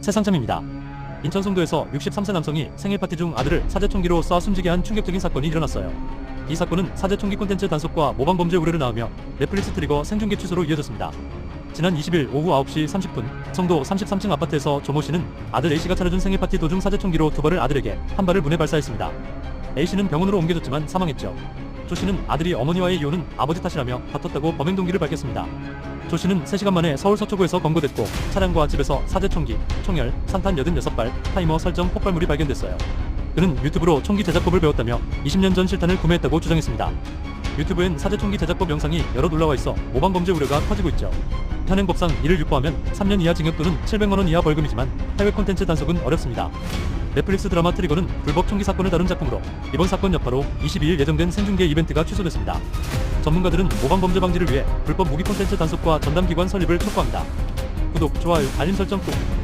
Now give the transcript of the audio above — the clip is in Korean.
새상점입니다. 인천 송도에서 63세 남성이 생일 파티 중 아들을 사제 총기로 쏴 숨지게 한 충격적인 사건이 일어났어요. 이 사건은 사제 총기 콘텐츠 단속과 모방 범죄 우려를 낳으며 넷플릭스 트리거 생중계 취소로 이어졌습니다. 지난 20일 오후 9시 30분 성도 33층 아파트에서 조모 씨는 아들 A 씨가 차려준 생일 파티 도중 사제 총기로 두 발을 아들에게 한 발을 문에 발사했습니다. A 씨는 병원으로 옮겨졌지만 사망했죠. 조 씨는 아들이 어머니와의 이혼은 아버지 탓이라며 다퉜다고 범행 동기를 밝혔습니다. 조 씨는 3시간 만에 서울 서초구에서 검거됐고 차량과 집에서 사제 총기, 총열, 산탄 86발, 타이머 설정 폭발물이 발견됐어요. 그는 유튜브로 총기 제작법을 배웠다며 20년 전 실탄을 구매했다고 주장했습니다. 유튜브엔 사제 총기 제작법 영상이 여러 올라와 있어 모방 범죄 우려가 커지고 있죠. 현행법상 이를 유포하면 3년 이하 징역 또는 700만 원 이하 벌금이지만 해외 콘텐츠 단속은 어렵습니다. 넷플릭스 드라마 트리거는 불법 총기 사건을 다룬 작품으로 이번 사건 여파로 22일 예정된 생중계 이벤트가 취소됐습니다. 전문가들은 모방 범죄 방지를 위해 불법 무기 콘텐츠 단속과 전담 기관 설립을 촉구합니다. 구독, 좋아요, 알림 설정 꾹